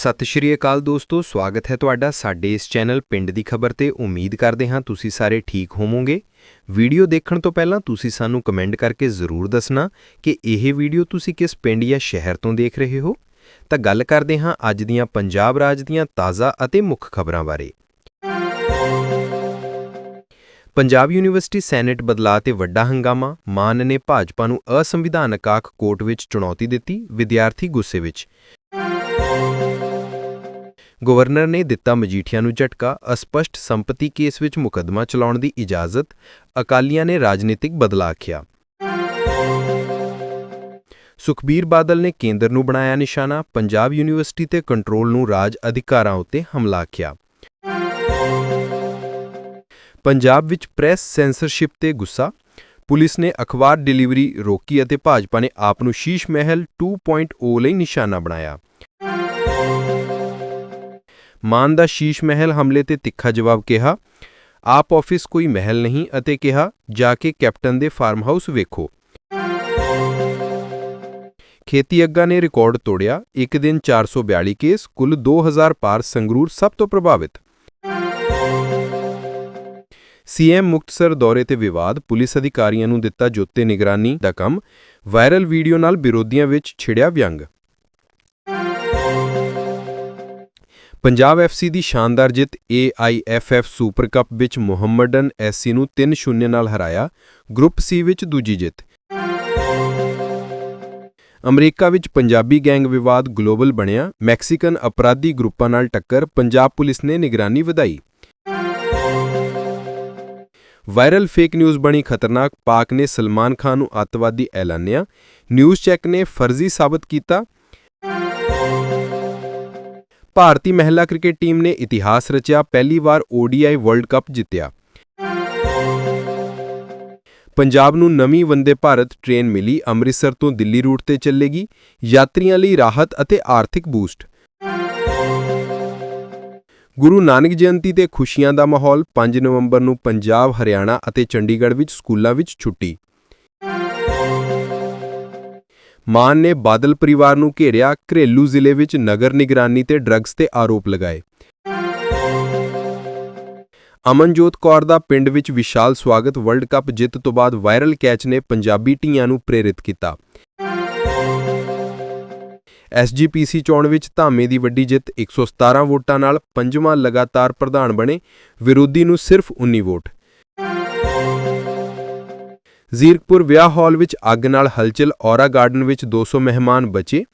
ਸਤਿ ਸ਼੍ਰੀ ਅਕਾਲ ਦੋਸਤੋ, ਸਵਾਗਤ ਹੈ ਤੁਹਾਡਾ ਸਾਡੇ ਇਸ ਚੈਨਲ ਪਿੰਡ ਦੀ ਖਬਰ ਤੇ। ਉਮੀਦ ਕਰਦੇ ਹਾਂ ਤੁਸੀਂ ਸਾਰੇ ਠੀਕ ਹੋਵੋਗੇ। ਵੀਡੀਓ ਦੇਖਣ ਤੋਂ ਪਹਿਲਾਂ ਤੁਸੀਂ ਸਾਨੂੰ ਕਮੈਂਟ ਕਰਕੇ ਜ਼ਰੂਰ ਦੱਸਣਾ ਕਿ ਇਹ ਵੀਡੀਓ ਤੁਸੀਂ ਕਿਸ ਪਿੰਡ ਜਾਂ ਸ਼ਹਿਰ ਤੋਂ ਦੇਖ ਰਹੇ ਹੋ। ਤਾਂ ਗੱਲ ਕਰਦੇ ਹਾਂ ਅੱਜ ਦੀਆਂ ਪੰਜਾਬ ਰਾਜ ਦੀਆਂ ਤਾਜ਼ਾ ਅਤੇ ਮੁੱਖ ਖਬਰਾਂ ਬਾਰੇ। ਪੰਜਾਬ ਯੂਨੀਵਰਸਿਟੀ ਸੈਨੇਟ ਬਦਲਾਅ ਤੇ ਵੱਡਾ ਹੰਗਾਮਾ। ਮਾਨ ਨੇ ਭਾਜਪਾ ਨੂੰ ਅਸੰਵਿਧਾਨਕ ਆਖ ਕੋਰਟ ਵਿੱਚ ਚੁਣੌਤੀ ਦਿੱਤੀ। ਵਿਦਿਆਰਥੀ ਗੁੱਸੇ ਵਿੱਚ ਗਵਰਨਰ ਨੇ ਦਿੱਤਾ ਮਜੀਠੀਆ ਨੂੰ ਝਟਕਾ, ਅਸਪਸ਼ਟ ਸੰਪਤੀ ਕੇਸ ਵਿੱਚ ਮੁਕੱਦਮਾ ਚਲਾਉਣ ਦੀ ਇਜਾਜ਼ਤ, ਅਕਾਲੀਆਂ ਨੇ ਰਾਜਨੀਤਿਕ ਬਦਲਾਅ ਆਖਿਆ। ਸੁਖਬੀਰ ਬਾਦਲ ਨੇ ਕੇਂਦਰ ਨੂੰ ਬਣਾਇਆ ਨਿਸ਼ਾਨਾ, ਪੰਜਾਬ ਯੂਨੀਵਰਸਿਟੀ ਤੇ ਕੰਟਰੋਲ ਨੂੰ ਰਾਜ ਅਧਿਕਾਰਾਂ ਉੱਤੇ ਹਮਲਾ ਆਖਿਆ। ਪੰਜਾਬ ਵਿੱਚ ਪ੍ਰੈਸ ਸੈਂਸਰਸ਼ਿਪ ਤੇ ਗੁੱਸਾ, ਪੁਲਿਸ ਨੇ ਅਖਬਾਰ ਡਿਲੀਵਰੀ ਰੋਕੀ ਅਤੇ ਭਾਜਪਾ ਨੇ ਆਪ ਨੂੰ ਸ਼ੀਸ਼ ਮਹਿਲ 2.0 ਲਈ ਨਿਸ਼ਾਨਾ ਬਣਾਇਆ। ਮਾਨ ਦਾ ਸ਼ੀਸ਼ ਮਹਿਲ ਹਮਲੇ ਤੇ ਤਿੱਖਾ ਜਵਾਬ ਕਿਹਾ, ਆਪ ਆਫਿਸ ਕੋਈ ਮਹਿਲ ਨਹੀਂ ਅਤੇ ਕਿਹਾ, ਜਾ ਕੇ ਕੈਪਟਨ ਦੇ ਫਾਰਮ ਹਾਊਸ ਵੇਖੋ। ਖੇਤੀ ਅੱਗਾ ਨੇ ਰਿਕਾਰਡ ਤੋੜਿਆ। ਇੱਕ ਦਿਨ 442 ਕੇਸ, ਕੁੱਲ 2000 ਪਾਰ ਸੰਗਰੂਰ ਸਭ ਤੋਂ ਪ੍ਰਭਾਵਿਤ। ਸੀਐਮ ਮੁਕਤਸਰ ਦੌਰੇ ਤੇ ਵਿਵਾਦ। ਪੁਲਿਸ ਅਧਿਕਾਰੀਆਂ ਨੂੰ ਦਿੱਤਾ ਜੋਤੇ ਨਿਗਰਾਨੀ ਦਾ ਕੰਮ। ਵਾਇਰਲ ਵੀਡੀਓ ਨਾਲ ਵਿਰੋਧੀਆਂ ਵਿੱਚ ਛਿੜਿਆ ਵਿਅੰਗ। ਪੰਜਾਬ ਐਫਸੀ ਦੀ ਸ਼ਾਨਦਾਰ ਜਿੱਤ AIFF ਸੁਪਰ ਕੱਪ ਵਿੱਚ ਮੁਹੰਮਡਨ ਐਸਸੀ ਨੂੰ 3-0 ਨਾਲ ਹਰਾਇਆ, ਗਰੁੱਪ ਸੀ ਵਿੱਚ ਦੂਜੀ ਜਿੱਤ। ਅਮਰੀਕਾ ਵਿੱਚ ਪੰਜਾਬੀ ਗੈਂਗ ਵਿਵਾਦ ਗਲੋਬਲ ਬਣਿਆ, ਮੈਕਸੀਕਨ ਅਪਰਾਧੀ ਗਰੁੱਪਾਂ ਨਾਲ ਟੱਕਰ, ਪੰਜਾਬ ਪੁਲਿਸ ਨੇ ਨਿਗਰਾਨੀ ਵਧਾਈ। ਵਾਇਰਲ ਫੇਕ ਨਿਊਜ਼ ਬਣੀ ਖਤਰਨਾਕ ਪਾਕ ਨੇ ਸਲਮਾਨ ਖਾਨ ਨੂੰ ਅੱਤਵਾਦੀ ਐਲਾਨਿਆ, ਨਿਊਜ਼ ਚੈੱਕ ਨੇ ਫਰਜ਼ੀ ਸਾਬਤ ਕੀਤਾ ਭਾਰਤੀ ਮਹਿਲਾ ਕ੍ਰਿਕਟ ਟੀਮ ਨੇ ਇਤਿਹਾਸ ਰਚਿਆ, ਪਹਿਲੀ ਵਾਰ ODI ਵਰਲਡ ਕੱਪ ਜਿੱਤਿਆ। ਪੰਜਾਬ ਨੂੰ ਨਵੀਂ ਵੰਦੇ ਭਾਰਤ ਟ੍ਰੇਨ ਮਿਲੀ, ਅੰਮ੍ਰਿਤਸਰ ਤੋਂ ਦਿੱਲੀ ਰੂਟ ਤੇ ਚੱਲੇਗੀ, ਯਾਤਰੀਆਂ ਲਈ ਰਾਹਤ ਅਤੇ ਆਰਥਿਕ ਬੂਸਟ। ਗੁਰੂ ਨਾਨਕ ਜਯੰਤੀ ਤੇ ਖੁਸ਼ੀਆਂ ਦਾ ਮਾਹੌਲ 5 ਨਵੰਬਰ ਨੂੰ ਪੰਜਾਬ, ਹਰਿਆਣਾ ਅਤੇ ਚੰਡੀਗੜ੍ਹ ਵਿੱਚ ਸਕੂਲਾਂ ਵਿੱਚ ਛੁੱਟੀ। ਮਾਨ ਨੇ ਬਾਦਲ ਪਰਿਵਾਰ ਨੂੰ ਘੇਰਿਆ, ਘਰੇਲੂ ਜ਼ਿਲ੍ਹੇ ਵਿੱਚ ਨਗਰ ਨਿਗਰਾਨੀ ਤੇ ਡਰੱਗਸ ਤੇ ਆਰੋਪ ਲਗਾਏ। ਅਮਨਜੋਤ ਕੌਰ ਦਾ ਪਿੰਡ ਵਿੱਚ ਵਿਸ਼ਾਲ ਸਵਾਗਤ ਵਰਲਡ ਕੱਪ ਜਿੱਤ ਤੋਂ ਬਾਅਦ ਵਾਇਰਲ ਕੈਚ ਨੇ ਪੰਜਾਬੀ ਢੀਆਂ ਨੂੰ ਪ੍ਰੇਰਿਤ ਕੀਤਾ। ਐਸਜੀਪੀਸੀ ਚੋਣ ਵਿੱਚ ਧਾਮੇ ਦੀ ਵੱਡੀ ਜਿੱਤ 117 ਵੋਟਾਂ ਨਾਲ ਪੰਜਵਾਂ ਲਗਾਤਾਰ ਪ੍ਰਧਾਨ ਬਣੇ, ਵਿਰੋਧੀ ਨੂੰ ਸਿਰਫ 19 ਵੋਟ। ਜ਼ੀਰਕਪੁਰ ਵਿਆਹ ਹਾਲ ਵਿੱਚ ਅੱਗ ਨਾਲ ਹਲਚਲ, ਔਰਾ ਗਾਰਡਨ ਵਿੱਚ 200 ਮਹਿਮਾਨ ਬਚੇ।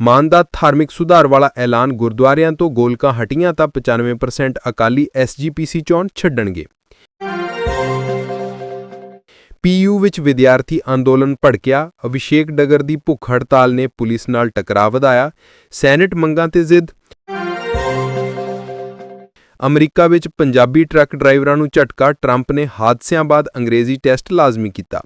ਮਾਨ ਧਾਰਮਿਕ ਸੁਧਾਰ ਵਾਲਾ ਐਲਾਨ ਗੁਰਦੁਆਰਿਆਂ ਤੋਂ ਗੋਲਕਾਂ ਹਟੀਆਂ ਤਾਂ 95% ਅਕਾਲੀ ਐਸਜੀਪੀਸੀ ਚੋਣ ਛੱਡਣਗੇ। ਪੀਯੂ ਵਿੱਚ ਵਿਦਿਆਰਥੀ ਅੰਦੋਲਨ ਭੜਕਿਆ, ਅਭਿਸ਼ੇਕ ਡਗਰ ਦੀ ਭੁੱਖ ਹੜਤਾਲ ਨੇ ਪੁਲਿਸ ਨਾਲ ਟਕਰਾਅ ਵਧਾਇਆ, ਸੈਨੇਟ ਮੰਗਾਂ ਤੇ ਜ਼ਿੱਦ ਅਮਰੀਕਾ ਵਿੱਚ ਪੰਜਾਬੀ ਟਰੱਕ ਡਰਾਈਵਰਾਂ ਨੂੰ ਝਟਕਾ, ਟਰੰਪ ਨੇ ਹਾਦਸਿਆਂ ਬਾਅਦ ਅੰਗਰੇਜ਼ੀ ਟੈਸਟ ਲਾਜ਼ਮੀ ਕੀਤਾ।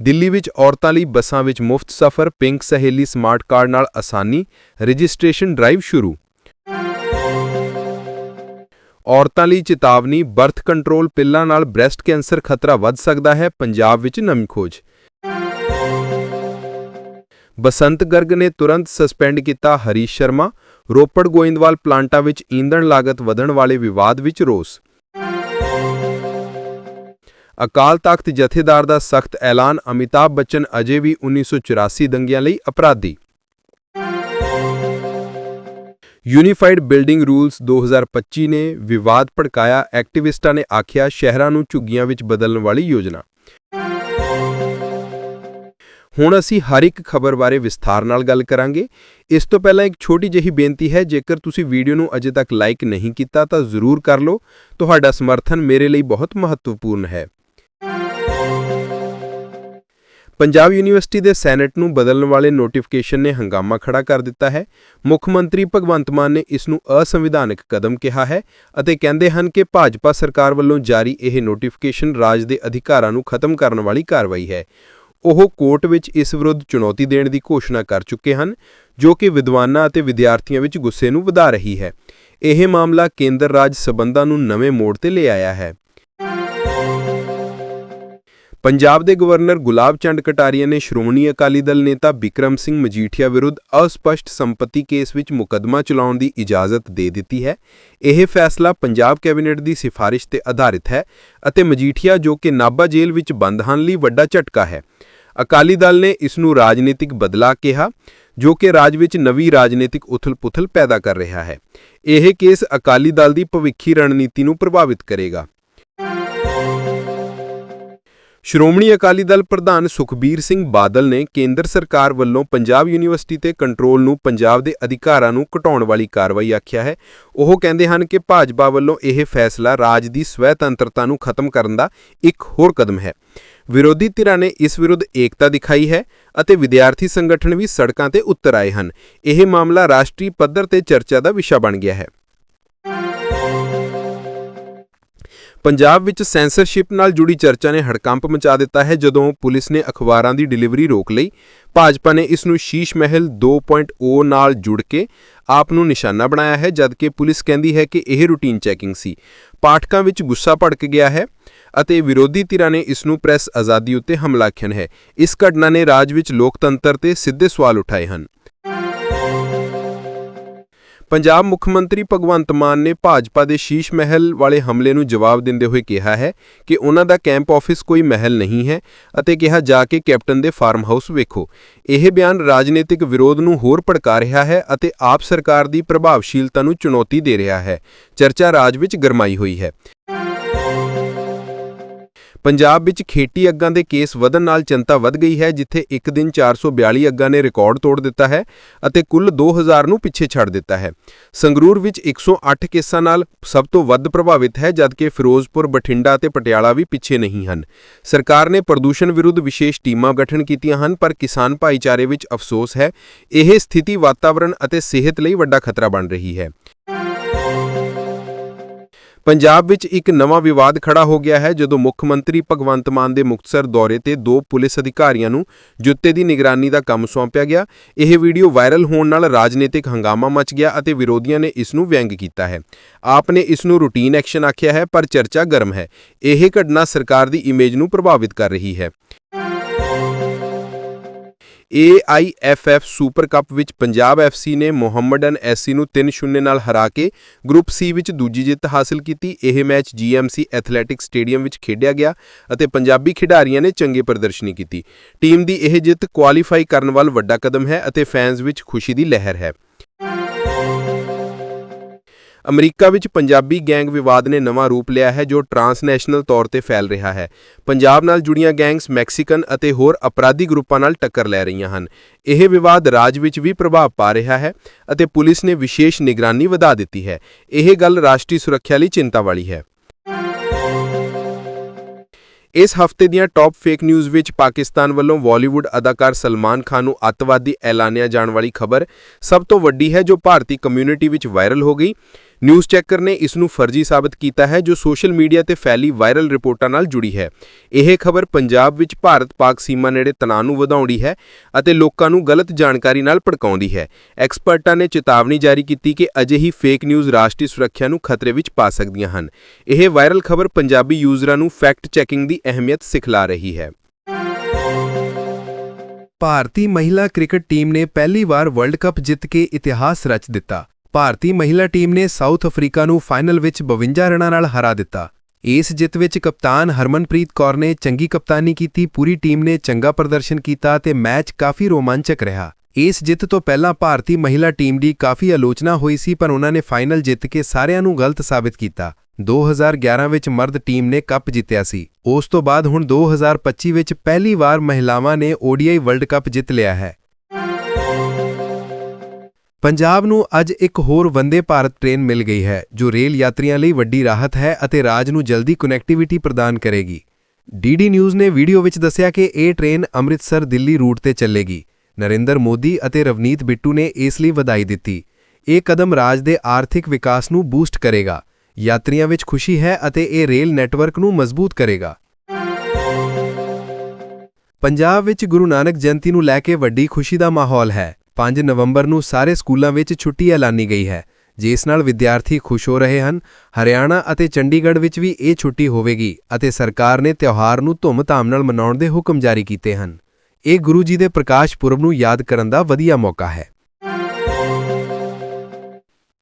ਦਿੱਲੀ ਵਿੱਚ ਔਰਤਾਂ ਲਈ ਬੱਸਾਂ ਵਿੱਚ ਮੁਫਤ ਸਫ਼ਰ, ਪਿੰਕ ਸਹੇਲੀ ਸਮਾਰਟ ਕਾਰਡ ਨਾਲ ਆਸਾਨੀ, ਰਜਿਸਟ੍ਰੇਸ਼ਨ ਡਰਾਈਵ ਸ਼ੁਰੂ। ਔਰਤਾਂ ਲਈ ਚੇਤਾਵਨੀ, ਬਰਥ ਕੰਟਰੋਲ, ਪਿੱਲਾਂ ਨਾਲ ਬ੍ਰੈਸਟ ਕੈਂਸਰ ਖਤਰਾ ਵੱਧ ਸਕਦਾ ਹੈ, ਪੰਜਾਬ ਵਿੱਚ ਨਵੀਂ ਖੋਜ। ਬਸੰਤ ਗਰਗ ਨੇ ਤੁਰੰਤ ਸਸਪੈਂਡ ਕੀਤਾ ਹਰੀਸ਼ ਸ਼ਰਮਾ, ਰੋਪੜ ਗੋਇੰਦਵਾਲ ਪਲਾਂਟਾਂ ਵਿੱਚ ਈਂਧਣ ਲਾਗਤ ਵਧਣ ਵਾਲੇ ਵਿਵਾਦ ਵਿੱਚ ਰੋਸ। ਅਕਾਲ ਤਖਤ ਜਥੇਦਾਰ ਦਾ ਸਖਤ ਐਲਾਨ, ਅਮਿਤਾਭ ਬੱਚਨ ਅਜੇ ਵੀ 1984 ਦੰਗਿਆਂ ਲਈ ਅਪਰਾਧੀ। ਯੂਨੀਫਾਈਡ ਬਿਲਡਿੰਗ ਰੂਲਸ 2025 ਨੇ ਵਿਵਾਦ ਭੜਕਾਇਆ, ਐਕਟਿਵਿਸਟਾਂ ਨੇ ਆਖਿਆ, ਸ਼ਹਿਰਾਂ ਨੂੰ ਝੁੱਗੀਆਂ ਵਿੱਚ ਬਦਲਣ ਵਾਲੀ ਯੋਜਨਾ। ਹੁਣ ਅਸੀਂ ਹਰ ਇੱਕ ਖਬਰ ਬਾਰੇ ਵਿਸਥਾਰ ਨਾਲ ਗੱਲ ਕਰਾਂਗੇ। ਇਸ ਤੋਂ ਪਹਿਲਾਂ ਇੱਕ ਛੋਟੀ ਜਿਹੀ ਬੇਨਤੀ ਹੈ, ਜੇਕਰ ਤੁਸੀਂ ਵੀਡੀਓ ਨੂੰ ਅਜੇ ਤੱਕ ਲਾਈਕ ਨਹੀਂ ਕੀਤਾ, ਤਾਂ ਜ਼ਰੂਰ ਕਰ ਲਓ। ਤੁਹਾਡਾ ਸਮਰਥਨ ਮੇਰੇ ਲਈ ਬਹੁਤ ਮਹੱਤਵਪੂਰਨ ਹੈ। ਪੰਜਾਬ ਯੂਨੀਵਰਸਿਟੀ ਦੇ ਸੈਨੇਟ ਨੂੰ ਬਦਲਣ ਵਾਲੇ ਨੋਟੀਫਿਕੇਸ਼ਨ ਨੇ ਹੰਗਾਮਾ ਖੜਾ ਕਰ ਦਿੱਤਾ ਹੈ। ਮੁੱਖ ਮੰਤਰੀ ਭਗਵੰਤ ਮਾਨ ਨੇ ਇਸ ਨੂੰ ਅਸੰਵਿਧਾਨਕ ਕਦਮ ਕਿਹਾ ਹੈ ਅਤੇ ਕਹਿੰਦੇ ਹਨ ਕਿ ਭਾਜਪਾ ਸਰਕਾਰ ਵੱਲੋਂ ਜਾਰੀ ਇਹ ਨੋਟੀਫਿਕੇਸ਼ਨ ਰਾਜ ਦੇ ਅਧਿਕਾਰਾਂ ਨੂੰ ਖਤਮ ਕਰਨ ਵਾਲੀ ਕਾਰਵਾਈ ਹੈ। ਉਹ ਕੋਰਟ ਵਿੱਚ ਇਸ ਵਿਰੁੱਧ ਚੁਣੌਤੀ ਦੇਣ ਦੀ ਘੋਸ਼ਣਾ ਕਰ ਚੁੱਕੇ ਹਨ, ਜੋ ਕਿ ਵਿਦਵਾਨਾਂ ਅਤੇ ਵਿਦਿਆਰਥੀਆਂ ਵਿੱਚ ਗੁੱਸੇ ਨੂੰ ਵਧਾ ਰਹੀ ਹੈ। ਇਹ ਮਾਮਲਾ ਕੇਂਦਰ ਰਾਜ ਸਬੰਧਾਂ ਨੂੰ ਨਵੇਂ ਮੋੜ ਤੇ ਲੈ ਆਇਆ ਹੈ। ਪੰਜਾਬ ਦੇ ਗਵਰਨਰ ਗੁਲਾਬ ਚੰਦ ਕਟਾਰੀਆ ਨੇ ਸ਼੍ਰੋਮਣੀ ਅਕਾਲੀ ਦਲ ਨੇਤਾ ਬਿਕਰਮ ਸਿੰਘ ਮਜੀਠੀਆ ਵਿਰੁੱਧ ਅਸਪਸ਼ਟ ਸੰਪਤੀ ਕੇਸ ਵਿੱਚ ਮੁਕੱਦਮਾ ਚਲਾਉਣ ਦੀ ਇਜਾਜ਼ਤ ਦੇ ਦਿੱਤੀ ਹੈ। ਇਹ ਫੈਸਲਾ ਪੰਜਾਬ ਕੈਬਨਿਟ ਦੀ ਸਿਫਾਰਿਸ਼ ਤੇ ਆਧਾਰਿਤ ਹੈ ਅਤੇ ਮਜੀਠੀਆ ਜੋ ਕਿ ਨਾਭਾ ਜੇਲ੍ਹ ਵਿੱਚ ਬੰਦ ਹਨ ਲਈ ਵੱਡਾ ਝਟਕਾ ਹੈ। ਅਕਾਲੀ ਦਲ ਨੇ ਇਸ ਨੂੰ ਰਾਜਨੀਤਿਕ ਬਦਲਾ ਕਿਹਾ, ਜੋ ਕਿ ਰਾਜ ਵਿੱਚ ਨਵੀਂ ਰਾਜਨੀਤਿਕ ਉਥਲ-ਪੁਥਲ ਪੈਦਾ ਕਰ ਰਿਹਾ ਹੈ। ਇਹ ਕੇਸ ਅਕਾਲੀ ਦਲ ਦੀ ਭਵਿੱਖੀ ਰਣਨੀਤੀ ਨੂੰ ਪ੍ਰਭਾਵਿਤ ਕਰੇਗਾ। ਸ਼੍ਰੋਮਣੀ ਅਕਾਲੀ ਦਲ ਪ੍ਰਧਾਨ ਸੁਖਬੀਰ ਸਿੰਘ ਬਾਦਲ ਨੇ ਕੇਂਦਰ ਸਰਕਾਰ ਵੱਲੋਂ ਪੰਜਾਬ ਯੂਨੀਵਰਸਿਟੀ ਤੇ ਕੰਟਰੋਲ ਨੂੰ ਪੰਜਾਬ ਦੇ ਅਧਿਕਾਰਾਂ ਨੂੰ ਘਟਾਉਣ ਵਾਲੀ ਕਾਰਵਾਈ ਆਖਿਆ ਹੈ। ਉਹ ਕਹਿੰਦੇ ਹਨ ਕਿ ਭਾਜਪਾ ਵੱਲੋਂ ਇਹ ਫੈਸਲਾ ਰਾਜ ਦੀ ਸਵੈਤੰਤਰਤਾ ਨੂੰ ਖਤਮ ਕਰਨ ਦਾ ਇੱਕ ਹੋਰ ਕਦਮ ਹੈ। ਵਿਰੋਧੀ ਧਿਰਾਂ ਨੇ ਇਸ ਵਿਰੁੱਧ ਏਕਤਾ ਦਿਖਾਈ ਹੈ ਅਤੇ ਵਿਦਿਆਰਥੀ ਸੰਗਠਨ ਵੀ ਸੜਕਾਂ ਤੇ ਉਤਰ ਆਏ ਹਨ। ਇਹ ਮਾਮਲਾ ਰਾਸ਼ਟਰੀ ਪੱਧਰ ਤੇ ਚਰਚਾ ਦਾ ਵਿਸ਼ਾ ਬਣ ਗਿਆ ਹੈ। ਪੰਜਾਬ ਵਿੱਚ ਸੈਂਸਰਸ਼ਿਪ ਨਾਲ ਜੁੜੀ ਚਰਚਾ ਨੇ ਹੜਕੰਪ ਮਚਾ ਦਿੱਤਾ ਹੈ, ਜਦੋਂ ਪੁਲਿਸ ਨੇ ਅਖਬਾਰਾਂ ਦੀ ਡਿਲੀਵਰੀ ਰੋਕ ਲਈ। ਭਾਜਪਾ ਨੇ ਇਸ ਨੂੰ ਸ਼ੀਸ਼ ਮਹਿਲ 2.0 ਨਾਲ ਜੁੜ ਕੇ ਆਪ ਨੂੰ ਨਿਸ਼ਾਨਾ ਬਣਾਇਆ ਹੈ, ਜਦਕਿ ਪੁਲਿਸ ਕਹਿੰਦੀ ਹੈ ਕਿ ਇਹ ਰੂਟੀਨ ਚੈਕਿੰਗ ਸੀ। ਪਾਠਕਾਂ ਵਿੱਚ ਗੁੱਸਾ ਭੜਕ ਗਿਆ ਹੈ। ਅਤੇ ਵਿਰੋਧੀ ਧਿਰਾਂ ਨੇ ਇਸ ਨੂੰ ਪ੍ਰੈਸ ਆਜ਼ਾਦੀ ਉੱਤੇ ਹਮਲਾ ਆਖਿਆ ਹੈ। ਇਸ ਘਟਨਾ ਨੇ ਰਾਜ ਵਿੱਚ ਲੋਕਤੰਤਰ ਤੇ ਸਿੱਧੇ ਸਵਾਲ ਉਠਾਏ ਹਨ। ਪੰਜਾਬ ਮੁੱਖ ਮੰਤਰੀ ਭਗਵੰਤ ਮਾਨ ਨੇ ਭਾਜਪਾ ਦੇ ਸ਼ੀਸ਼ ਮਹਿਲ ਵਾਲੇ ਹਮਲੇ ਨੂੰ ਜਵਾਬ ਦਿੰਦੇ ਹੋਏ ਕਿਹਾ ਹੈ ਕਿ ਉਹਨਾਂ ਦਾ ਕੈਂਪ ਆਫਿਸ ਕੋਈ ਮਹਿਲ ਨਹੀਂ ਹੈ ਅਤੇ ਕਿਹਾ ਜਾ ਕੇ ਕੈਪਟਨ ਦੇ ਫਾਰਮ ਹਾਊਸ ਵੇਖੋ। ਇਹ ਬਿਆਨ ਰਾਜਨੀਤਿਕ ਵਿਰੋਧ ਨੂੰ ਹੋਰ ਭੜਕਾ ਰਿਹਾ ਹੈ ਅਤੇ ਆਪ ਸਰਕਾਰ ਦੀ ਪ੍ਰਭਾਵਸ਼ੀਲਤਾ ਨੂੰ ਚੁਣੌਤੀ ਦੇ ਰਿਹਾ ਹੈ। ਚਰਚਾ ਰਾਜ ਵਿੱਚ ਗਰਮਾਈ ਹੋਈ ਹੈ। ਪੰਜਾਬ ਵਿੱਚ ਖੇਤੀ ਅੱਗਾਂ ਦੇ ਕੇਸ ਵਧਣ ਨਾਲ ਚਿੰਤਾ ਵੱਧ ਗਈ ਹੈ, ਜਿੱਥੇ ਇੱਕ ਦਿਨ 442 ਅੱਗਾਂ ਨੇ ਰਿਕਾਰਡ ਤੋੜ ਦਿੱਤਾ ਹੈ ਅਤੇ ਕੁੱਲ 2000 ਨੂੰ ਪਿੱਛੇ ਛੱਡ ਦਿੱਤਾ ਹੈ। ਸੰਗਰੂਰ ਵਿੱਚ 108 ਕੇਸਾਂ ਨਾਲ ਸਭ ਤੋਂ ਵੱਧ ਪ੍ਰਭਾਵਿਤ ਹੈ, ਜਦਕਿ ਫਿਰੋਜ਼ਪੁਰ, ਬਠਿੰਡਾ ਅਤੇ ਪਟਿਆਲਾ ਵੀ ਪਿੱਛੇ ਨਹੀਂ ਹਨ। ਸਰਕਾਰ ਨੇ ਪ੍ਰਦੂਸ਼ਣ ਵਿਰੁੱਧ ਵਿਸ਼ੇਸ਼ ਟੀਮਾਂ ਗਠਨ ਕੀਤੀਆਂ ਹਨ, ਪਰ ਕਿਸਾਨ ਭਾਈਚਾਰੇ ਵਿੱਚ ਅਫਸੋਸ ਹੈ। ਇਹ ਸਥਿਤੀ ਵਾਤਾਵਰਣ ਅਤੇ ਸਿਹਤ ਲਈ ਵੱਡਾ ਖਤਰਾ ਬਣ ਰਹੀ ਹੈ। ਪੰਜਾਬ ਵਿੱਚ ਇੱਕ ਨਵਾਂ ਵਿਵਾਦ ਖੜਾ ਹੋ ਗਿਆ ਹੈ ਜਦੋਂ ਮੁੱਖ ਮੰਤਰੀ ਭਗਵੰਤ ਮਾਨ ਦੇ ਮੁਕਤਸਰ ਦੌਰੇ ਤੇ ਦੋ ਪੁਲਿਸ ਅਧਿਕਾਰੀਆਂ ਨੂੰ ਜੁੱਤੇ ਦੀ ਨਿਗਰਾਨੀ ਦਾ ਕੰਮ ਸੌਂਪਿਆ ਗਿਆ। ਇਹ ਵੀਡੀਓ ਵਾਇਰਲ ਹੋਣ ਨਾਲ ਰਾਜਨੀਤਿਕ ਹੰਗਾਮਾ ਮਚ ਗਿਆ ਅਤੇ ਵਿਰੋਧੀਆਂ ਨੇ ਇਸ ਨੂੰ ਵਿਅੰਗ ਕੀਤਾ ਹੈ। ਆਪ ਨੇ ਇਸ ਨੂੰ ਰੂਟੀਨ ਐਕਸ਼ਨ ਆਖਿਆ ਹੈ, ਪਰ ਚਰਚਾ ਗਰਮ ਹੈ। ਇਹ ਘਟਨਾ ਸਰਕਾਰ ਦੀ ਇਮੇਜ ਨੂੰ ਪ੍ਰਭਾਵਿਤ ਕਰ ਰਹੀ ਹੈ। AIFF ਸੁਪਰ ਕੱਪ ਵਿੱਚ ਪੰਜਾਬ FC ਨੇ ਮੁਹੰਮਡਨ SC ਨੂੰ 3-0 ਨਾਲ ਹਰਾ ਕੇ ਗਰੁੱਪ ਸੀ ਵਿੱਚ ਦੂਜੀ ਜਿੱਤ ਹਾਸਲ ਕੀਤੀ। ਇਹ ਮੈਚ GMC ਐਥਲੈਟਿਕ ਸਟੇਡੀਅਮ ਵਿੱਚ ਖੇਡਿਆ ਗਿਆ ਅਤੇ ਪੰਜਾਬੀ ਖਿਡਾਰੀਆਂ ਨੇ ਚੰਗੀ ਪ੍ਰਦਰਸ਼ਨੀ ਕੀਤੀ। ਟੀਮ ਦੀ ਇਹ ਜਿੱਤ ਕੁਆਲੀਫਾਈ ਕਰਨ ਵੱਲ ਵੱਡਾ ਕਦਮ ਹੈ ਅਤੇ ਫੈਨਸ ਵਿੱਚ ਖੁਸ਼ੀ ਦੀ ਲਹਿਰ ਹੈ। ਅਮਰੀਕਾ ਵਿੱਚ ਪੰਜਾਬੀ ਗੈਂਗ ਵਿਵਾਦ ਨੇ ਨਵਾਂ ਰੂਪ ਲਿਆ ਹੈ ਜੋ ਟਰਾਂਸਨੈਸ਼ਨਲ ਤੌਰ ਤੇ ਫੈਲ ਰਿਹਾ ਹੈ। ਪੰਜਾਬ ਨਾਲ ਜੁੜੀਆਂ ਗੈਂਗਸ ਮੈਕਸੀਕਨ ਅਤੇ ਹੋਰ ਅਪਰਾਧੀ ਗਰੁੱਪਾਂ ਨਾਲ ਟੱਕਰ ਲੈ ਰਹੀਆਂ ਹਨ। ਇਹ ਵਿਵਾਦ ਰਾਜ ਵਿੱਚ ਵੀ ਪ੍ਰਭਾਵ ਪਾ ਰਿਹਾ ਹੈ ਅਤੇ ਪੁਲਿਸ ਨੇ ਵਿਸ਼ੇਸ਼ ਨਿਗਰਾਨੀ ਵਧਾ ਦਿੱਤੀ ਹੈ। ਇਹ ਗੱਲ ਰਾਸ਼ਟਰੀ ਸੁਰੱਖਿਆ ਲਈ ਚਿੰਤਾ ਵਾਲੀ ਹੈ। ਇਸ ਹਫ਼ਤੇ ਦੀਆਂ ਟੌਪ ਫੇਕ ਨਿਊਜ਼ ਵਿੱਚ ਪਾਕਿਸਤਾਨ ਵੱਲੋਂ ਬਾਲੀਵੁੱਡ ਅਦਾਕਾਰ ਸਲਮਾਨ ਖਾਨ ਨੂੰ ਅੱਤਵਾਦੀ ਐਲਾਨਿਆ ਜਾਣ ਵਾਲੀ ਖਬਰ ਸਭ ਤੋਂ ਵੱਡੀ ਹੈ ਜੋ ਭਾਰਤੀ ਕਮਿਊਨਿਟੀ ਵਿੱਚ ਵਾਇਰਲ ਹੋ ਗਈ। ਨਿਊਜ਼ ਚੈਕਰ ਨੇ ਇਸ ਨੂੰ ਫਰਜ਼ੀ ਸਾਬਤ ਕੀਤਾ ਹੈ, ਜੋ ਸੋਸ਼ਲ ਮੀਡੀਆ ਤੇ ਫੈਲੀ ਵਾਇਰਲ ਰਿਪੋਰਟਾਂ ਨਾਲ ਜੁੜੀ ਹੈ। ਇਹ ਖਬਰ ਪੰਜਾਬ ਵਿੱਚ ਭਾਰਤ-ਪਾਕ ਸੀਮਾ ਨੇੜੇ ਤਣਾਅ ਨੂੰ ਵਧਾਉਂਦੀ ਹੈ ਅਤੇ ਲੋਕਾਂ ਨੂੰ ਗਲਤ ਜਾਣਕਾਰੀ ਨਾਲ ਭੜਕਾਉਂਦੀ ਹੈ। ਐਕਸਪਰਟਾਂ ਨੇ ਚੇਤਾਵਨੀ ਜਾਰੀ ਕੀਤੀ ਕਿ ਅਜਿਹੀ ਫੇਕ ਨਿਊਜ਼ ਰਾਸ਼ਟਰੀ ਸੁਰੱਖਿਆ ਨੂੰ ਖਤਰੇ ਵਿੱਚ ਪਾ ਸਕਦੀਆਂ ਹਨ। ਇਹ ਵਾਇਰਲ ਖਬਰ ਪੰਜਾਬੀ ਯੂਜ਼ਰਾਂ ਨੂੰ ਫੈਕਟ ਚੈਕਿੰਗ ਦੀ ਅਹਿਮੀਅਤ ਸਿਖਲਾ ਰਹੀ ਹੈ। ਭਾਰਤੀ ਮਹਿਲਾ ਕ੍ਰਿਕਟ ਟੀਮ ਨੇ ਪਹਿਲੀ ਵਾਰ ਵਰਲਡ ਕੱਪ ਜਿੱਤ ਕੇ ਇਤਿਹਾਸ ਰਚ ਦਿੱਤਾ। ਭਾਰਤੀ ਮਹਿਲਾ ਟੀਮ ਨੇ ਸਾਊਥ ਅਫਰੀਕਾ ਨੂੰ ਫਾਈਨਲ ਵਿੱਚ 52 ਰਨਾਂ ਨਾਲ ਹਰਾ ਦਿੱਤਾ। ਇਸ ਜਿੱਤ ਵਿੱਚ ਕਪਤਾਨ ਹਰਮਨਪ੍ਰੀਤ ਕੌਰ ਨੇ ਚੰਗੀ ਕਪਤਾਨੀ ਕੀਤੀ, ਪੂਰੀ ਟੀਮ ਨੇ ਚੰਗਾ ਪ੍ਰਦਰਸ਼ਨ ਕੀਤਾ ਤੇ ਮੈਚ ਕਾਫੀ ਰੋਮਾਂਚਕ ਰਿਹਾ। ਇਸ ਜਿੱਤ ਤੋਂ ਪਹਿਲਾਂ ਭਾਰਤੀ ਮਹਿਲਾ ਟੀਮ ਦੀ ਕਾਫੀ ਆਲੋਚਨਾ ਹੋਈ ਸੀ, ਪਰ ਉਹਨਾਂ ਨੇ ਫਾਈਨਲ ਜਿੱਤ ਕੇ ਸਾਰਿਆਂ ਨੂੰ ਗਲਤ ਸਾਬਿਤ ਕੀਤਾ। 2011 ਵਿੱਚ ਮਰਦ ਟੀਮ ਨੇ ਕੱਪ ਜਿੱਤਿਆ ਸੀ। ਉਸ ਤੋਂ ਬਾਅਦ ਹੁਣ 2025 ਵਿੱਚ ਪਹਿਲੀ ਵਾਰ ਮਹਿਲਾਵਾਂ ਨੇ ODI ਵਰਲਡ ਕੱਪ ਜਿੱਤ ਲਿਆ ਹੈ। ਪੰਜਾਬ ਨੂੰ ਅੱਜ ਇੱਕ ਹੋਰ ਵੰਦੇ ਭਾਰਤ ਟ੍ਰੇਨ ਮਿਲ ਗਈ ਹੈ, ਜੋ ਰੇਲ ਯਾਤਰੀਆਂ ਲਈ ਵੱਡੀ ਰਾਹਤ ਹੈ ਅਤੇ ਰਾਜ ਨੂੰ ਜਲਦੀ ਕਨੈਕਟੀਵਿਟੀ ਪ੍ਰਦਾਨ ਕਰੇਗੀ। ਡੀਡੀ ਨਿਊਜ਼ ਨੇ ਵੀਡੀਓ ਵਿੱਚ ਦੱਸਿਆ ਕਿ ਇਹ ਟ੍ਰੇਨ ਅੰਮ੍ਰਿਤਸਰ ਦਿੱਲੀ ਰੂਟ ਤੇ ਚੱਲੇਗੀ। ਨਰਿੰਦਰ ਮੋਦੀ ਅਤੇ ਰਵਨੀਤ ਬਿੱਟੂ ਨੇ ਇਸ ਲਈ ਵਧਾਈ ਦਿੱਤੀ। ਇਹ ਕਦਮ ਰਾਜ ਦੇ ਆਰਥਿਕ ਵਿਕਾਸ ਨੂੰ ਬੂਸਟ ਕਰੇਗਾ। ਯਾਤਰੀਆਂ ਵਿੱਚ ਖੁਸ਼ੀ ਹੈ ਅਤੇ ਇਹ ਰੇਲ ਨੈਟਵਰਕ ਨੂੰ ਮਜ਼ਬੂਤ ਕਰੇਗਾ। ਪੰਜਾਬ ਵਿੱਚ ਗੁਰੂ ਨਾਨਕ ਜਯੰਤੀ ਨੂੰ ਲੈ ਕੇ ਵੱਡੀ ਖੁਸ਼ੀ ਦਾ ਮਾਹੌਲ ਹੈ। 5 ਨਵੰਬਰ ਨੂੰ ਸਾਰੇ ਸਕੂਲਾਂ ਵਿੱਚ ਛੁੱਟੀ ਐਲਾਨੀ ਗਈ ਹੈ, ਜਿਸ ਨਾਲ ਵਿਦਿਆਰਥੀ ਖੁਸ਼ ਹੋ ਰਹੇ ਹਨ। ਹਰਿਆਣਾ ਅਤੇ ਚੰਡੀਗੜ੍ਹ ਵਿੱਚ ਵੀ ਇਹ ਛੁੱਟੀ ਹੋਵੇਗੀ ਅਤੇ ਸਰਕਾਰ ਨੇ ਤਿਉਹਾਰ ਨੂੰ ਧੂਮ-ਧਾਮ ਨਾਲ ਮਨਾਉਣ ਦੇ ਹੁਕਮ ਜਾਰੀ ਕੀਤੇ ਹਨ। ਇਹ ਗੁਰੂ ਜੀ ਦੇ ਪ੍ਰਕਾਸ਼ ਪੁਰਬ ਨੂੰ ਯਾਦ ਕਰਨ ਦਾ ਵਧੀਆ ਮੌਕਾ ਹੈ।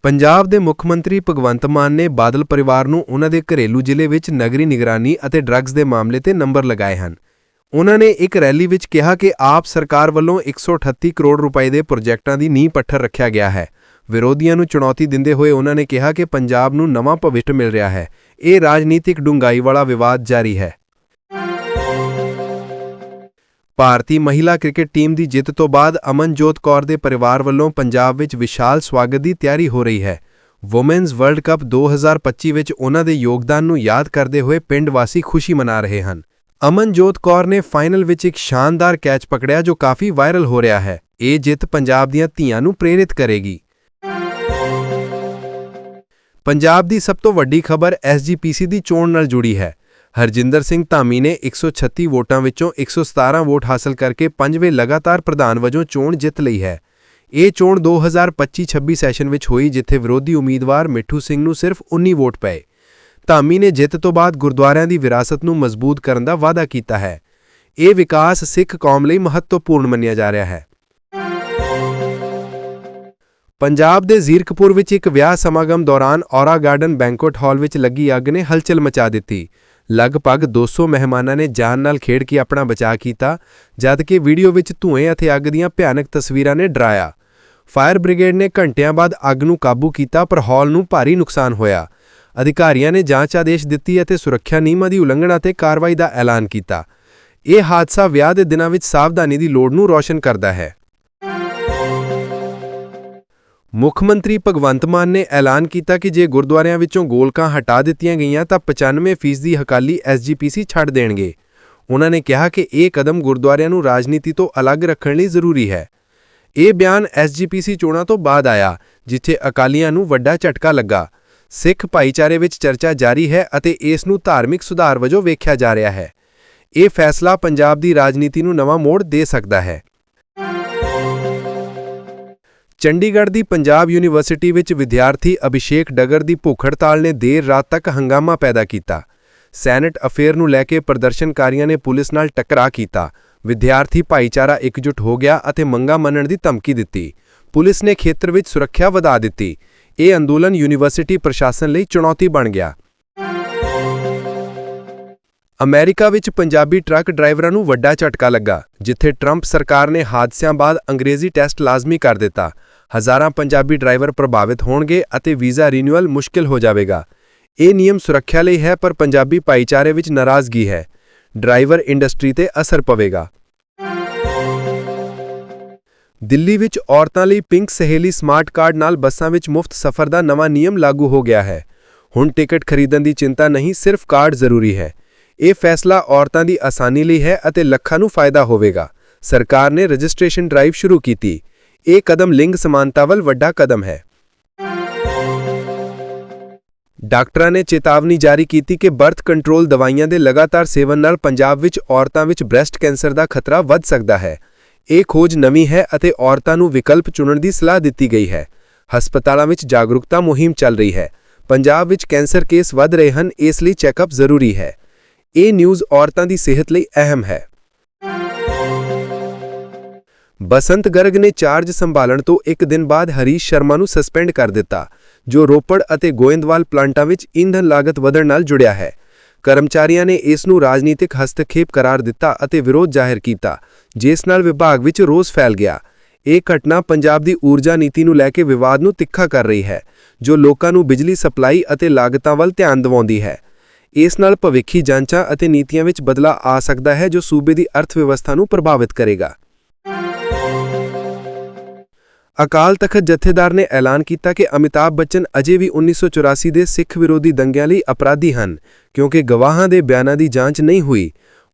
ਪੰਜਾਬ ਦੇ ਮੁੱਖ ਮੰਤਰੀ ਭਗਵੰਤ ਮਾਨ ਨੇ ਬਾਦਲ ਪਰਿਵਾਰ ਨੂੰ ਉਹਨਾਂ ਦੇ ਘਰੇਲੂ ਜ਼ਿਲ੍ਹੇ ਵਿੱਚ ਨਗਰੀ ਨਿਗਰਾਨੀ ਅਤੇ ਡਰੱਗਸ ਦੇ ਮਾਮਲੇ ਤੇ ਨੰਬਰ ਲਗਾਏ ਹਨ। ਉਹਨਾਂ ਨੇ ਇੱਕ ਰੈਲੀ ਵਿੱਚ ਕਿਹਾ ਕਿ ਆਪ ਸਰਕਾਰ ਵੱਲੋਂ 138 ਕਰੋੜ ਰੁਪਏ ਦੇ ਪ੍ਰੋਜੈਕਟਾਂ ਦੀ ਨੀਂਹ ਪੱਥਰ ਰੱਖਿਆ ਗਿਆ ਹੈ। ਵਿਰੋਧੀਆਂ ਨੂੰ ਚੁਣੌਤੀ ਦਿੰਦੇ ਹੋਏ ਉਹਨਾਂ ਨੇ ਕਿਹਾ ਕਿ ਪੰਜਾਬ ਨੂੰ ਨਵਾਂ ਭਵਿੱਖ ਮਿਲ ਰਿਹਾ ਹੈ। ਇਹ ਰਾਜਨੀਤਿਕ ਡੂੰਘਾਈ ਵਾਲਾ ਵਿਵਾਦ ਜਾਰੀ ਹੈ। ਭਾਰਤੀ ਮਹਿਲਾ ਕ੍ਰਿਕਟ ਟੀਮ ਦੀ ਜਿੱਤ ਤੋਂ ਬਾਅਦ ਅਮਨਜੋਤ ਕੌਰ ਦੇ ਪਰਿਵਾਰ ਵੱਲੋਂ ਪੰਜਾਬ ਵਿੱਚ ਵਿਸ਼ਾਲ ਸਵਾਗਤ ਦੀ ਤਿਆਰੀ ਹੋ ਰਹੀ ਹੈ। ਵੂਮੈਨਜ਼ ਵਰਲਡ ਕੱਪ 2025 ਵਿੱਚ ਉਹਨਾਂ ਦੇ ਯੋਗਦਾਨ ਨੂੰ ਯਾਦ ਕਰਦੇ ਹੋਏ ਪਿੰਡ ਵਾਸੀ ਖੁਸ਼ੀ ਮਨਾ ਰਹੇ ਹਨ। ਅਮਨਜੋਤ ਕੌਰ ਨੇ ਫਾਈਨਲ ਵਿੱਚ ਇੱਕ ਸ਼ਾਨਦਾਰ ਕੈਚ ਪਕੜਿਆ ਜੋ ਕਾਫੀ ਵਾਇਰਲ ਹੋ ਰਿਹਾ ਹੈ। ਇਹ ਜਿੱਤ ਪੰਜਾਬ ਦੀਆਂ ਧੀਆਂ ਨੂੰ ਪ੍ਰੇਰਿਤ ਕਰੇਗੀ। ਪੰਜਾਬ ਦੀ ਸਭ ਤੋਂ ਵੱਡੀ ਖਬਰ ਐਸਜੀਪੀਸੀ ਦੀ ਚੋਣ ਨਾਲ ਜੁੜੀ ਹੈ। ਹਰਜਿੰਦਰ ਸਿੰਘ ਧਾਮੀ ਨੇ 136 ਵੋਟਾਂ ਵਿੱਚੋਂ 117 ਵੋਟ ਹਾਸਲ ਕਰਕੇ ਪੰਜਵੇਂ ਲਗਾਤਾਰ ਪ੍ਰਧਾਨ ਵਜੋਂ ਚੋਣ ਜਿੱਤ ਲਈ ਹੈ। ਇਹ ਚੋਣ 2025-26 ਸੈਸ਼ਨ ਵਿੱਚ ਹੋਈ, ਜਿੱਥੇ ਵਿਰੋਧੀ ਉਮੀਦਵਾਰ ਮਿੱਠੂ ਸਿੰਘ ਨੂੰ ਸਿਰਫ 19 ਵੋਟ ਪਏ। ਧਾਮੀ ਨੇ ਜਿੱਤ ਤੋਂ ਬਾਅਦ ਗੁਰਦੁਆਰਿਆਂ ਦੀ ਵਿਰਾਸਤ ਨੂੰ ਮਜ਼ਬੂਤ ਕਰਨ ਦਾ ਵਾਅਦਾ ਕੀਤਾ ਹੈ। ਇਹ ਵਿਕਾਸ ਸਿੱਖ ਕੌਮ ਲਈ ਮਹੱਤਵਪੂਰਨ ਮੰਨਿਆ ਜਾ ਰਿਹਾ ਹੈ। ਪੰਜਾਬ ਦੇ ਜ਼ੀਰਕਪੁਰ ਵਿੱਚ ਇੱਕ ਵਿਆਹ ਸਮਾਗਮ ਦੌਰਾਨ ਔਰਾ ਗਾਰਡਨ ਬੈਂਕੁਏਟ ਹਾਲ ਵਿੱਚ ਲੱਗੀ ਅੱਗ ਨੇ ਹਲਚਲ ਮਚਾ ਦਿੱਤੀ। ਲਗਭਗ 200 ਮਹਿਮਾਨਾਂ ਨੇ ਜਾਨ ਨਾਲ ਖੇਡ ਕੇ ਆਪਣਾ ਬਚਾਅ ਕੀਤਾ ਜਦਕਿ ਵੀਡੀਓ ਵਿੱਚ ਧੂਏ ਅਤੇ ਅੱਗ ਦੀਆਂ ਭਿਆਨਕ ਤਸਵੀਰਾਂ ਨੇ ਡਰਾਇਆ। ਫਾਇਰ ਬ੍ਰਿਗੇਡ ਨੇ ਘੰਟਿਆਂ ਬਾਅਦ ਅੱਗ ਨੂੰ ਕਾਬੂ ਕੀਤਾ ਪਰ ਹਾਲ ਨੂੰ ਭਾਰੀ ਨੁਕਸਾਨ ਹੋਇਆ। ਅਧਿਕਾਰੀਆਂ ਨੇ ਜਾਂਚ ਆਦੇਸ਼ ਦਿੱਤੀ ਅਤੇ ਸੁਰੱਖਿਆ ਨਿਯਮਾਂ ਦੀ ਉਲੰਘਣਾ ਤੇ ਕਾਰਵਾਈ ਦਾ ਐਲਾਨ ਕੀਤਾ। ਇਹ ਹਾਦਸਾ ਵਿਆਹ ਦੇ ਦਿਨਾਂ ਵਿੱਚ ਸਾਵਧਾਨੀ ਦੀ ਲੋੜ ਨੂੰ ਰੌਸ਼ਨ ਕਰਦਾ ਹੈ। ਮੁੱਖ ਮੰਤਰੀ ਭਗਵੰਤ ਮਾਨ ਨੇ ਐਲਾਨ ਕੀਤਾ ਕਿ ਜੇ ਗੁਰਦੁਆਰਿਆਂ ਵਿੱਚੋਂ ਗੋਲਕਾਂ ਹਟਾ ਦਿੱਤੀਆਂ ਗਈਆਂ ਤਾਂ 95% ਦੀ ਹਕਾਲੀ ਐਸਜੀਪੀਸੀ ਛੱਡ ਦੇਣਗੇ। ਉਹਨਾਂ ਨੇ ਕਿਹਾ ਕਿ ਇਹ ਕਦਮ ਗੁਰਦੁਆਰਿਆਂ ਨੂੰ ਰਾਜਨੀਤੀ ਤੋਂ ਅਲੱਗ ਰੱਖਣ ਲਈ ਜ਼ਰੂਰੀ ਹੈ। ਇਹ ਬਿਆਨ ਐਸਜੀਪੀਸੀ ਚੋਣਾਂ ਤੋਂ ਬਾਅਦ ਆਇਆ, ਜਿੱਥੇ ਅਕਾਲੀਆਂ ਨੂੰ ਵੱਡਾ ਝਟਕਾ ਲੱਗਾ। ਸਿੱਖ ਭਾਈਚਾਰੇ ਵਿੱਚ ਚਰਚਾ ਜਾਰੀ ਹੈ ਅਤੇ ਇਸ ਨੂੰ ਧਾਰਮਿਕ ਸੁਧਾਰ ਵਜੋਂ ਵੇਖਿਆ ਜਾ ਰਿਹਾ ਹੈ। ਇਹ ਫੈਸਲਾ ਪੰਜਾਬ ਦੀ ਰਾਜਨੀਤੀ ਨੂੰ ਨਵਾਂ ਮੋੜ ਦੇ ਸਕਦਾ ਹੈ। ਚੰਡੀਗੜ੍ਹ ਦੀ ਪੰਜਾਬ ਯੂਨੀਵਰਸਿਟੀ ਵਿੱਚ ਵਿਦਿਆਰਥੀ ਅਭਿਸ਼ੇਕ ਡਗਰ ਦੀ ਭੁੱਖ ਹੜਤਾਲ ਨੇ ਦੇਰ ਰਾਤ ਤੱਕ ਹੰਗਾਮਾ ਪੈਦਾ ਕੀਤਾ। ਸੈਨੇਟ ਅਫੇਅਰ ਨੂੰ ਲੈ ਕੇ ਪ੍ਰਦਰਸ਼ਨਕਾਰੀਆਂ ਨੇ ਪੁਲਿਸ ਨਾਲ ਟਕਰਾਅ ਕੀਤਾ। ਵਿਦਿਆਰਥੀ ਭਾਈਚਾਰਾ ਇਕਜੁੱਟ ਹੋ ਗਿਆ ਅਤੇ ਮੰਗਾਂ ਮੰਨਣ ਦੀ ਧਮਕੀ ਦਿੱਤੀ। ਪੁਲਿਸ ਨੇ ਖੇਤਰ ਵਿੱਚ ਸੁਰੱਖਿਆ ਵਧਾ ਦਿੱਤੀ। ਇਹ ਅੰਦੋਲਨ ਯੂਨੀਵਰਸਿਟੀ ਪ੍ਰਸ਼ਾਸਨ ਲਈ ਚੁਣੌਤੀ ਬਣ ਗਿਆ। ਅਮਰੀਕਾ ਵਿੱਚ ਪੰਜਾਬੀ ਟਰੱਕ ਡਰਾਈਵਰਾਂ ਨੂੰ ਵੱਡਾ ਝਟਕਾ ਲੱਗਾ, ਜਿੱਥੇ ਟਰੰਪ ਸਰਕਾਰ ਨੇ ਹਾਦਸਿਆਂ ਬਾਅਦ ਅੰਗਰੇਜ਼ੀ ਟੈਸਟ ਲਾਜ਼ਮੀ ਕਰ ਦਿੱਤਾ। ਹਜ਼ਾਰਾਂ ਪੰਜਾਬੀ ਡਰਾਈਵਰ ਪ੍ਰਭਾਵਿਤ ਹੋਣਗੇ ਅਤੇ ਵੀਜ਼ਾ ਰੀਨਿਊਅਲ ਮੁਸ਼ਕਿਲ ਹੋ ਜਾਵੇਗਾ। ਇਹ ਨਿਯਮ ਸੁਰੱਖਿਆ ਲਈ ਹੈ, ਪਰ ਪੰਜਾਬੀ ਭਾਈਚਾਰੇ ਵਿੱਚ ਨਾਰਾਜ਼ਗੀ ਹੈ। ਡਰਾਈਵਰ ਇੰਡਸਟਰੀ ਤੇ ਅਸਰ ਪਵੇਗਾ। ਦਿੱਲੀ ਵਿੱਚ ਔਰਤਾਂ ਲਈ ਪਿੰਕ ਸਹੇਲੀ ਸਮਾਰਟ ਕਾਰਡ ਨਾਲ ਬੱਸਾਂ ਵਿੱਚ ਮੁਫਤ ਸਫ਼ਰ ਦਾ ਨਵਾਂ ਨਿਯਮ ਲਾਗੂ ਹੋ ਗਿਆ ਹੈ। ਹੁਣ ਟਿਕਟ ਖਰੀਦਣ ਦੀ ਚਿੰਤਾ ਨਹੀਂ, ਸਿਰਫ ਕਾਰਡ ਜ਼ਰੂਰੀ ਹੈ। ਇਹ ਫੈਸਲਾ ਔਰਤਾਂ ਦੀ ਆਸਾਨੀ ਲਈ ਹੈ ਅਤੇ ਲੱਖਾਂ ਨੂੰ ਫਾਇਦਾ ਹੋਵੇਗਾ। ਸਰਕਾਰ ਨੇ ਰਜਿਸਟ੍ਰੇਸ਼ਨ ਡਰਾਈਵ ਸ਼ੁਰੂ ਕੀਤੀ। ਇਹ ਕਦਮ ਲਿੰਗ ਸਮਾਨਤਾ ਵੱਲ ਵੱਡਾ ਕਦਮ ਹੈ। ਡਾਕਟਰਾਂ ਨੇ ਚੇਤਾਵਨੀ ਜਾਰੀ ਕੀਤੀ ਕਿ ਬਰਥ ਕੰਟਰੋਲ ਦਵਾਈਆਂ ਦੇ ਲਗਾਤਾਰ ਸੇਵਨ ਨਾਲ ਪੰਜਾਬ ਵਿੱਚ ਔਰਤਾਂ ਵਿੱਚ ਬ੍ਰੈਸਟ ਕੈਂਸਰ ਦਾ ਖਤਰਾ ਵੱਧ ਸਕਦਾ ਹੈ। ਇਹ ਖੋਜ ਨਵੀਂ ਹੈ ਅਤੇ ਔਰਤਾਂ ਨੂੰ ਵਿਕਲਪ ਚੁਣਨ ਦੀ ਸਲਾਹ ਦਿੱਤੀ ਗਈ ਹੈ। ਹਸਪਤਾਲਾਂ ਵਿੱਚ ਜਾਗਰੂਕਤਾ ਮੁਹਿੰਮ ਚੱਲ ਰਹੀ ਹੈ। ਪੰਜਾਬ ਵਿੱਚ ਕੈਂਸਰ ਕੇਸ ਵੱਧ ਰਹੇ ਹਨ, ਇਸ ਲਈ ਚੈੱਕਅਪ ਜ਼ਰੂਰੀ ਹੈ। ਇਹ ਨਿਊਜ਼ ਔਰਤਾਂ ਦੀ ਸਿਹਤ ਲਈ ਅਹਿਮ ਹੈ। ਬਸੰਤ ਗਰਗ ਨੇ ਚਾਰਜ ਸੰਭਾਲਣ ਤੋਂ ਇੱਕ ਦਿਨ ਬਾਅਦ ਹਰੀਸ਼ ਸ਼ਰਮਾ ਨੂੰ ਸਸਪੈਂਡ ਕਰ ਦਿੱਤਾ, ਜੋ ਰੋਪੜ ਅਤੇ ਗੋਇੰਦਵਾਲ ਪਲਾਂਟਾਂ ਵਿੱਚ ਇੰਧਨ ਲਾਗਤ ਵਧਣ ਨਾਲ ਜੁੜਿਆ ਹੈ। ਕਰਮਚਾਰੀਆਂ ਨੇ ਇਸ ਨੂੰ ਰਾਜਨੀਤਿਕ ਹਸਤਖੇਪ ਕਰਾਰ ਦਿੱਤਾ ਅਤੇ ਵਿਰੋਧ ਜ਼ਾਹਿਰ ਕੀਤਾ, ਜਿਸ ਨਾਲ ਵਿਭਾਗ ਵਿੱਚ ਰੋਸ ਫੈਲ ਗਿਆ। ਇਹ ਘਟਨਾ ਪੰਜਾਬ ਦੀ ਊਰਜਾ ਨੀਤੀ ਨੂੰ ਲੈ ਕੇ ਵਿਵਾਦ ਨੂੰ ਤਿੱਖਾ ਕਰ ਰਹੀ ਹੈ, ਜੋ ਲੋਕਾਂ ਨੂੰ ਬਿਜਲੀ ਸਪਲਾਈ ਅਤੇ ਲਾਗਤਾਂ ਵੱਲ ਧਿਆਨ ਦਿਵਾਉਂਦੀ ਹੈ। ਇਸ ਨਾਲ ਭਵਿੱਖੀ ਜਾਂਚਾਂ ਅਤੇ ਨੀਤੀਆਂ ਵਿੱਚ ਬਦਲਾਅ ਆ ਸਕਦਾ ਹੈ, ਜੋ ਸੂਬੇ ਦੀ ਅਰਥ ਵਿਵਸਥਾ ਨੂੰ ਪ੍ਰਭਾਵਿਤ ਕਰੇਗਾ। ਅਕਾਲ ਤਖਤ ਜਥੇਦਾਰ ਨੇ ਐਲਾਨ ਕੀਤਾ ਕਿ ਅਮਿਤਾਭ ਬੱਚਨ ਅਜੇ ਵੀ 1984 ਦੇ ਸਿੱਖ ਵਿਰੋਧੀ ਦੰਗਿਆਂ ਲਈ ਅਪਰਾਧੀ ਹਨ, ਕਿਉਂਕਿ ਗਵਾਹਾਂ ਦੇ ਬਿਆਨਾਂ ਦੀ ਜਾਂਚ ਨਹੀਂ ਹੋਈ।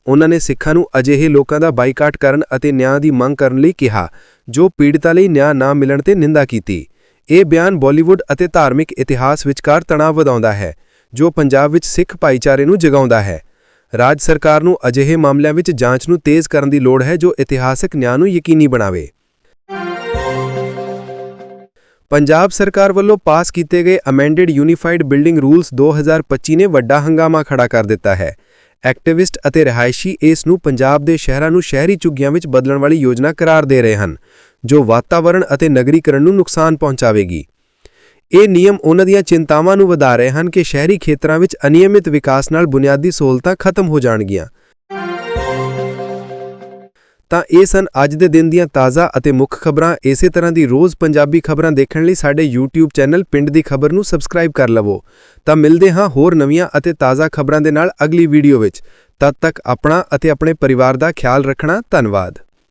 ਉਹਨਾਂ ਨੇ ਸਿੱਖਾਂ ਨੂੰ ਅਜਿਹੇ ਲੋਕਾਂ ਦਾ ਬਾਈਕਾਟ ਕਰਨ ਅਤੇ ਨਿਆਂ ਦੀ ਮੰਗ ਕਰਨ ਲਈ ਕਿਹਾ, ਜੋ ਪੀੜਤਾਂ ਲਈ ਨਿਆਂ ਨਾ ਮਿਲਣ ਤੇ ਨਿੰਦਾ ਕੀਤੀ। ਇਹ ਬਿਆਨ ਬਾਲੀਵੁੱਡ ਅਤੇ ਧਾਰਮਿਕ ਇਤਿਹਾਸ ਵਿਚਕਾਰ ਤਣਾਅ ਵਧਾਉਂਦਾ ਹੈ, ਜੋ ਪੰਜਾਬ ਵਿੱਚ ਸਿੱਖ ਭਾਈਚਾਰੇ ਨੂੰ ਜਗਾਉਂਦਾ ਹੈ। ਰਾਜ ਸਰਕਾਰ ਨੂੰ ਅਜਿਹੇ ਮਾਮਲਿਆਂ ਵਿੱਚ ਜਾਂਚ ਨੂੰ ਤੇਜ਼ ਕਰਨ ਦੀ ਲੋੜ ਹੈ ਜੋ ਇਤਿਹਾਸਕ ਨਿਆਂ ਨੂੰ ਯਕੀਨੀ ਬਣਾਵੇ। ਪੰਜਾਬ ਸਰਕਾਰ ਵੱਲੋਂ ਪਾਸ ਕੀਤੇ ਗਏ ਅਮੈਂਡਡ ਯੂਨੀਫਾਈਡ ਬਿਲਡਿੰਗ ਰੂਲਸ 2025 ਨੇ ਵੱਡਾ ਹੰਗਾਮਾ ਖੜਾ ਕਰ ਦਿੱਤਾ ਹੈ। ਐਕਟਿਵਿਸਟ ਅਤੇ ਰਿਹਾਇਸ਼ੀ ਇਸ ਨੂੰ ਪੰਜਾਬ ਦੇ ਸ਼ਹਿਰਾਂ ਨੂੰ ਸ਼ਹਿਰੀ ਝੁੱਗੀਆਂ ਵਿੱਚ ਬਦਲਣ ਵਾਲੀ ਯੋਜਨਾ ਕਰਾਰ ਦੇ ਰਹੇ ਹਨ, ਜੋ ਵਾਤਾਵਰਣ ਅਤੇ ਨਗਰੀਕਰਨ ਨੂੰ ਨੁਕਸਾਨ ਪਹੁੰਚਾਵੇਗੀ। ਇਹ ਨਿਯਮ ਉਹਨਾਂ ਦੀਆਂ ਚਿੰਤਾਵਾਂ ਨੂੰ ਵਧਾ ਰਹੇ ਹਨ ਕਿ ਸ਼ਹਿਰੀ ਖੇਤਰਾਂ ਵਿੱਚ ਅਨਿਯਮਿਤ ਵਿਕਾਸ ਨਾਲ ਬੁਨਿਆਦੀ ਸਹੂਲਤਾਂ ਖਤਮ ਹੋ ਜਾਣਗੀਆਂ। ਤਾਂ ਇਹ ਸਨ ਅੱਜ ਦੇ ਦਿਨ ਦੀਆਂ ਤਾਜ਼ਾ ਅਤੇ ਮੁੱਖ ਖਬਰਾਂ। ਇਸੇ ਤਰ੍ਹਾਂ ਦੀ ਰੋਜ਼ ਪੰਜਾਬੀ ਖਬਰਾਂ ਦੇਖਣ ਲਈ ਸਾਡੇ YouTube ਚੈਨਲ ਪਿੰਡ ਦੀ ਖਬਰ ਨੂੰ ਸਬਸਕ੍ਰਾਈਬ ਕਰ ਲਵੋ। ਤਾਂ ਮਿਲਦੇ ਹਾਂ ਹੋਰ ਨਵੀਆਂ ਅਤੇ ਤਾਜ਼ਾ ਖਬਰਾਂ ਦੇ ਨਾਲ ਅਗਲੀ ਵੀਡੀਓ ਵਿੱਚ। ਤਦ ਤੱਕ ਆਪਣਾ ਅਤੇ ਆਪਣੇ ਪਰਿਵਾਰ ਦਾ ਖਿਆਲ ਰੱਖਣਾ। ਧੰਨਵਾਦ।